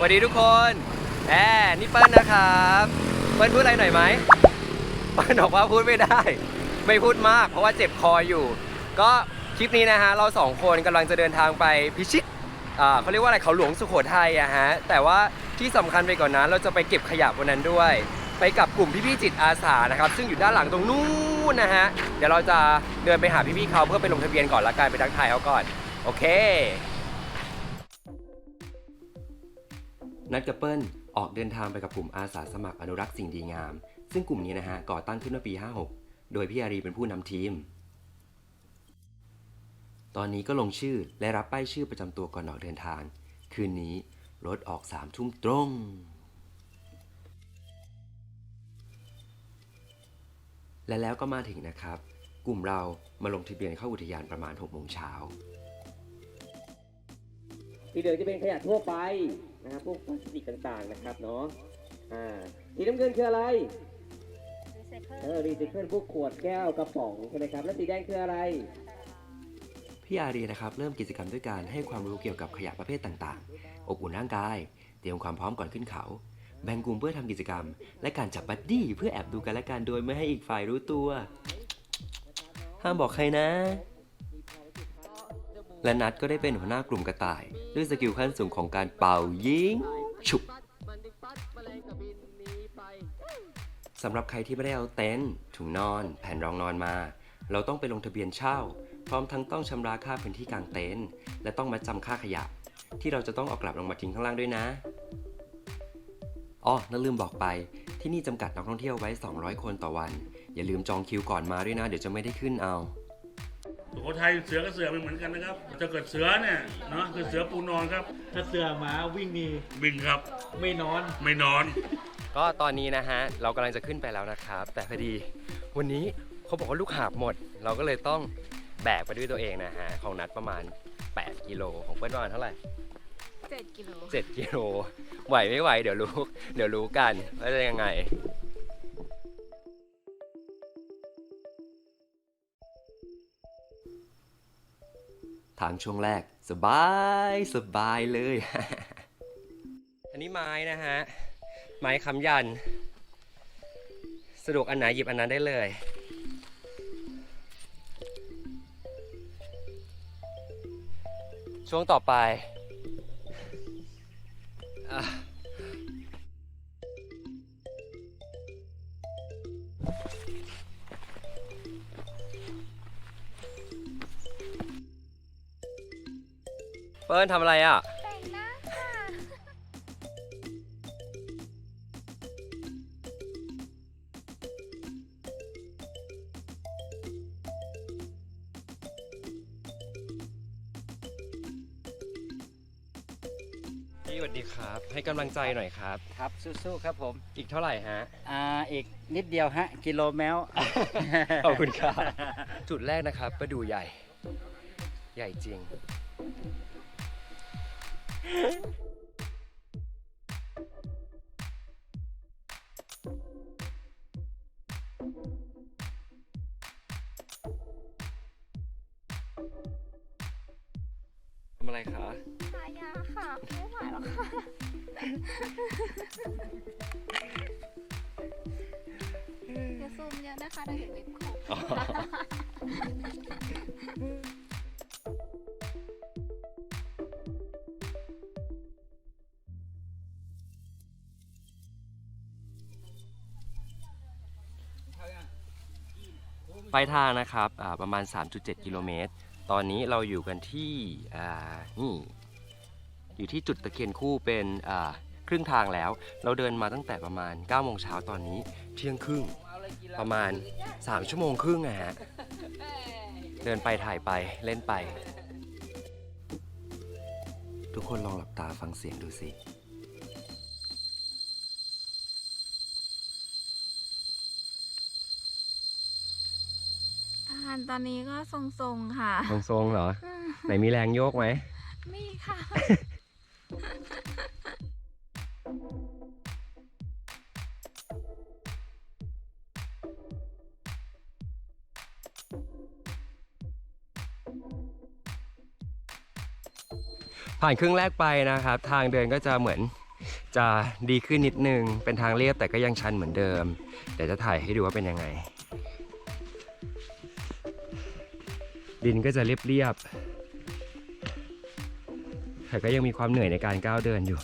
สวัสดีทุกคนแอบนี่เปิ้ลนะครับเปิ้ลพูดอะไรหน่อยไหมเปิ้ลบอกว่าพูดไม่ได้ ไม่พูดมาก เพราะว่าเจ็บคออยู่ ก็คลิปนี้นะฮะเราสองคนกำลังจะเดินทางไปพิชิตอ่าเขาเรียกว่าอะไรเขาหลวงสุโขทัยอะฮะแต่ว่าที่สำคัญไปกว่อนนั้น เราจะไปเก็บขยะบนนั้นด้วย ไปกับกลุ่มพี่ๆจิตอาสานะครับซึ่งอยู่ด้านหลังตรงนู้นนะฮะเดี๋ยวเราจะเดินไปหาพี่ๆเขาเพื่อไปลงทะเบียนก่อนละกันไปทักทายเขาก่อน โอเค นัดกับเปิ้ลออกเดินทางไปกับกลุ่มอาสาสมัครอนุรักษ์สิ่งดีงาม ซึ่งกลุ่มนี้นะฮะก่อตั้งขึ้นเมื่อปี 56 โดยพี่อารีเป็นผู้นำทีม ตอนนี้ก็ลงชื่อและรับป้ายชื่อประจำตัวก่อนออกเดินทาง คืนนี้รถออกสามทุ่มตรง และแล้วก็มาถึงนะครับ กลุ่มเรามาลงทะเบียนเข้าอุทยานประมาณ6โมงเช้า สีเหลืองจะเป็นขยะทั่วไปนะครับพวกพลาสติกต่างๆนะครับเนาะอ่าสีน้ำเงินคืออะไรเออรีไซเคิลพวกขวดแก้วกระป๋องใช่ไหมครับแล้วสีแดงคืออะไรพี่อารีนะครับเริ่มกิจกรรมด้วยการให้ความรู้เกี่ยวกับขยะประเภทต่างๆ อบอุ่นร่างกาย เตรียมความพร้อมก่อนขึ้นเขา แบ่งกลุ่มเพื่อทำกิจกรรม และการจับบัดดี้เพื่อแอบดูกันและกันโดยไม่ให้อีกฝ่ายรู้ตัว ห้ามบอกใครนะ และนัดก็ได้เป็นหัวหน้ากลุ่มกระต่าย ด้วยสกิลขั้นสูงของการเป่ายิงฉุบสำหรับใครที่ไม่ได้เอาเต็นท์ถุงนอน แผ่นรองนอนมา เราต้องไปลงทะเบียนเช่า พร้อมทั้งต้องชำระค่าพื้นที่กลางเต็นท์และต้องมาจำค่าขยะ ที่เราจะต้องเอากลับลงมาทิ้งข้างล่างด้วยนะอ๋อนั่นลืมบอกไป ที่นี่จำกัดนักท่องเที่ยวไว้ 200 คนต่อวัน อย่าลืมจองคิวก่อนมาด้วยนะ เดี๋ยวจะไม่ได้ขึ้นเอา สุโขทัยเสือกับเสือไม่เหมือนกันนะครับถ้าเกิดเสือเนี่ยเนาะคือเสือปูนอนครับ ถ้าเสือหมาวิ่งหนีบินครับ ไม่นอน ไม่นอน ก็ตอนนี้นะฮะ เรากำลังจะขึ้นไปแล้วนะครับ แต่พอดีวันนี้เขาบอกว่าลูกหาบหมด เราก็เลยต้องแบกไปด้วยตัวเองนะฮะ ของนัดประมาณ 8 กิโลของเพื่อนประมาณเท่าไหร่เจ็ดกิโล7กิโลไหวไม่ไหวเดี๋ยวรู้เดี๋ยวรู้กันว่าจะยังไง ทางช่วงแรก สบายสบายเลย อันนี้ไม้นะฮะ ไม้ค้ำยัน สะดวกอันไหนหยิบอันนั้นได้เลยช่วงต่อไป อ เปิ้ลทำอะไรอะ แต่งหน้าค่ะ พี่สวัสดีครับ ให้กำลังใจหน่อยครับ ครับสู้ๆครับผม อีกเท่าไหร่ฮะ อ่าอีกนิดเดียวฮะ กิโลแมว ขอบคุณครับ จุดแรกนะครับประดูใหญ่ ใหญ่จริง ทำอะไรคะทายาค่ะ ไม่ไหวแล้วค่ะ อย่าซูมเยอะนะคะเดี๋ยวเห็นเล็บขบ ปลายทางนะครับประมาณ 3.7 กิโลเมตร ตอนนี้เราอยู่กันที่นี่อยู่ที่จุดตะเคียนคู่เป็นครึ่งทางแล้ว เราเดินมาตั้งแต่ประมาณ9โมงเช้าตอนนี้เที่ยงครึ่งประมาณ 3 ชั่วโมงครึ่งอะฮะเดินไปถ่ายไปเล่นไป ทุกคนลองหลับตาฟังเสียงดูสิ อาหารตอนนี้ก็ทรงๆค่ะ ทรงๆเหรอ ไหนมีแรงโยกไหม มีค่ะ ผ่านครึ่งแรกไปนะครับ ทางเดินก็จะเหมือนจะดีขึ้นนิดนึง เป็นทางเรียบแต่ก็ยังชันเหมือนเดิม เดี๋ยวจะถ่ายให้ดูว่าเป็นยังไง ดินก็จะเรียบๆแต่ก็ยังมีความเหนื่อยในการก้าวเดินอยู่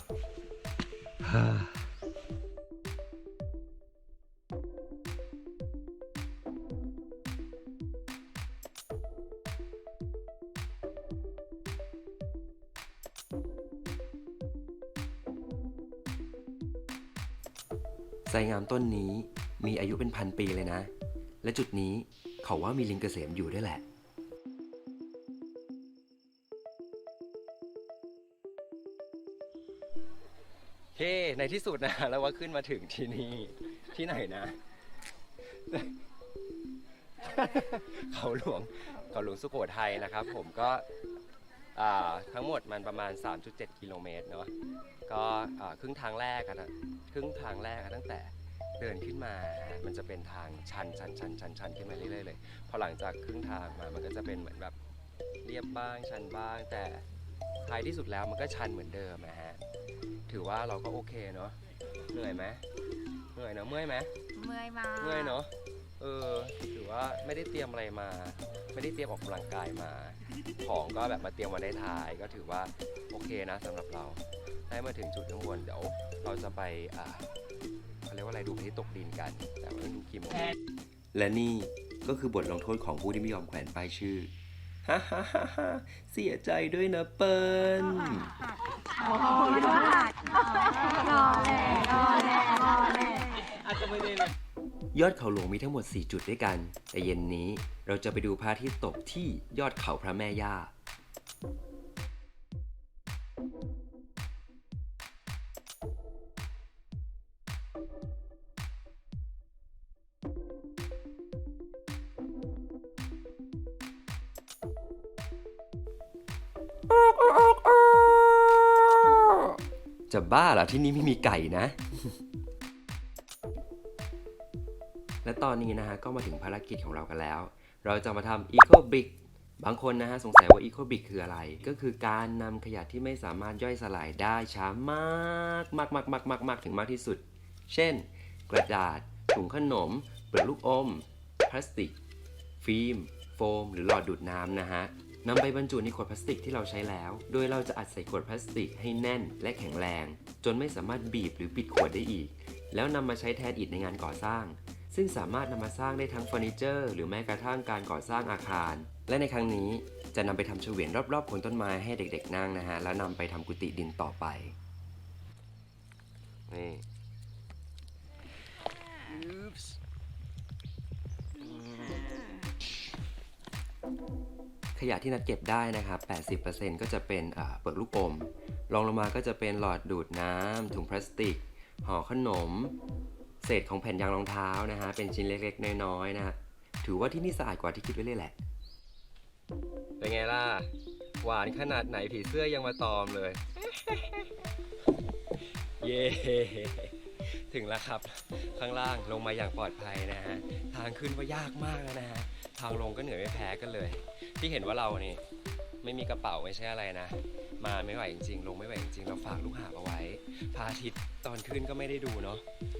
ไทรงามต้นนี้มีอายุเป็นพันปีเลยนะ และจุดนี้เขาว่ามีลิงเกษมอยู่ด้วยแหละ ในที่สุดนะเราว่าขึ้นมาถึงที่นี่ที่ไหนนะ เขาหลวงเขาหลวงสุโขทัยนะครับ ผมก็ทั้งหมดมันประมาณ 3.7 กิโลเมตรเนาะก็ครึ่งทางแรกนะครึ่งทางแรกตั้งแต่เดินขึ้นมา มันจะเป็นทางชันชันชันชันชันขึ้นมาเรื่อยๆเลย พอหลังจากครึ่งทางมา มันก็จะเป็นเหมือนแบบเรียบบ้างชันบ้างแต่ ท้ายที่สุดแล้วมันก็ชันเหมือนเดิมนะฮะ ถือว่าเราก็โอเคเนาะ เหนื่อยไหมเหนื่อยเนอะเมื่อยไหมเมื่อยมากเมื่อยเนาะ เออ ถือว่าไม่ได้เตรียมอะไรมา ไม่ได้เตรียมออกกำลังกายมา ของก็แบบมาเตรียมมาได้ทาย ก็ถือว่าโอเคนะสำหรับเราได้มาถึงจุดข้างบนเดี๋ยวเราจะไปอ่าเขาเรียกว่าอะไรดูพระอาทิตย์ตกดินกัน แต่ว่าไม่รู้กี่โมงและนี่ก็คือบทลงโทษของผู้ที่ไม่ยอมแขวนป้ายชื่อ ฮ่าฮ่าฮ่าฮ่าเสียใจด้วยนะเปิ้ลยอดเขาหลวงมีทั้งหมด 4 จุดด้วยกัน แต่เย็นนี้เราจะไปดูพระอาทิตย์ตกที่ยอดเขาพระแม่ย่า จะบ้าเหรอที่นี่ไม่มีไก่นะ และตอนนี้นะฮะก็มาถึงภารกิจของเรากันแล้ว เราจะมาทำ Eco Brick บางคนนะฮะสงสัยว่า Eco Brick คืออะไร ก็คือการนำขยะที่ไม่สามารถย่อยสลายได้ช้ามากมากมากมากมากมากถึงมากที่สุด เช่น กระดาษถุงขนม เปลือกลูกอม พลาสติก ฟิล์ม โฟม หรือหลอดดูดน้ำนะฮะ นำไปบรรจุในขวดพลาสติกที่เราใช้แล้ว โดยเราจะอัดใส่ขวดพลาสติกให้แน่นและแข็งแรง จนไม่สามารถบีบหรือปิดขวดได้อีก แล้วนำมาใช้แทนอิฐในงานก่อสร้าง ซึ่งสามารถนำมาสร้างได้ทั้งเฟอร์นิเจอร์หรือแม้กระทั่งการก่อสร้างอาคาร และในครั้งนี้จะนำไปทำเฉวียนรอบๆโคนต้นไม้ให้เด็กๆนั่งนะฮะ แล้วนำไปทำกุฏิดินต่อไปนี่ ขยะที่นัดเก็บได้นะครับ 80%ก็จะเป็นเปลือกลูกอมรองลงมาก็จะเป็นหลอดดูดน้ำถุงพลาสติกห่อขนม เศษของแผ่นยางรองเท้านะฮะเป็นชิ้นเล็กๆ น้อยๆนะฮะถือว่าที่นี่สะอาดกว่าที่คิดไว้เลยแหละ เป็นไงล่ะ หวานขนาดไหนผีเสื้อยังมาตอมเลย เย้ถึงแล้วครับ ข้างล่างลงมาอย่างปลอดภัยนะฮะ ทางขึ้นว่ายากมากแล้วนะฮะ ทางลงก็เหนื่อยไม่แพ้กันเลย ที่เห็นว่าเรานี่ไม่มีกระเป๋าไม่ใช่อะไรนะ มาไม่ไหวจริงๆ ลงไม่ไหวจริงๆ เราฝากลูกหาบเอาไว้พระอาทิตย์ตอนขึ้นก็ไม่ได้ดูเนาะ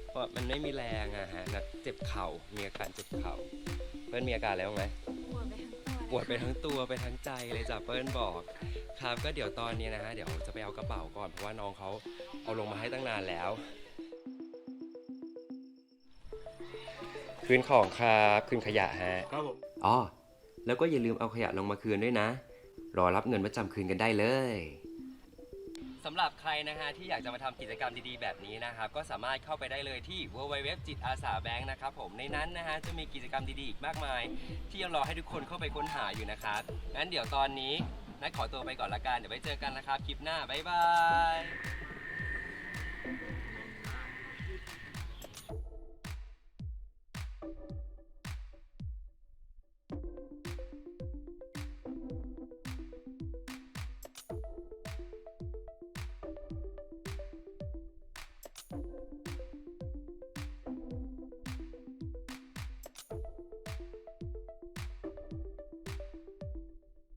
เพราะมันไม่มีแรงอะฮะนัดเจ็บเข่ามีอาการเจ็บเข่า เปิ้ลมีอาการอะไรบ้างไหมปวดไปทั้งตัวปวดไปทั้งตัวไปทั้งใจเลยจ้ะเปิ้ลบอกครับก็เดี๋ยวตอนนี้นะฮะเดี๋ยวจะไปเอากระเป๋าก่อนเพราะว่าน้องเขาเอาลงมาให้ตั้งนานแล้ว คืนของครับคืนขยะฮะครับผมอ๋อแล้วก็อย่าลืมเอาขยะลงมาคืนด้วยนะ รอรับเงินมาจำคืนกันได้เลยสำหรับใครนะฮะที่อยากจะมาทำกิจกรรมดีๆ แบบนี้นะครับ ก็สามารถเข้าไปได้เลยที่ www จิตอาสาแบงค์นะครับผมในนั้นนะฮะจะมีกิจกรรมดีๆอีกมากมาย ที่ยังรอให้ทุกคนเข้าไปค้นหาอยู่นะครับงั้นเดี๋ยวตอนนี้นัดขอตัวไปก่อนละกันเดี๋ยวไว้เจอกันนะครับคลิปหน้าบ๊ายบาย you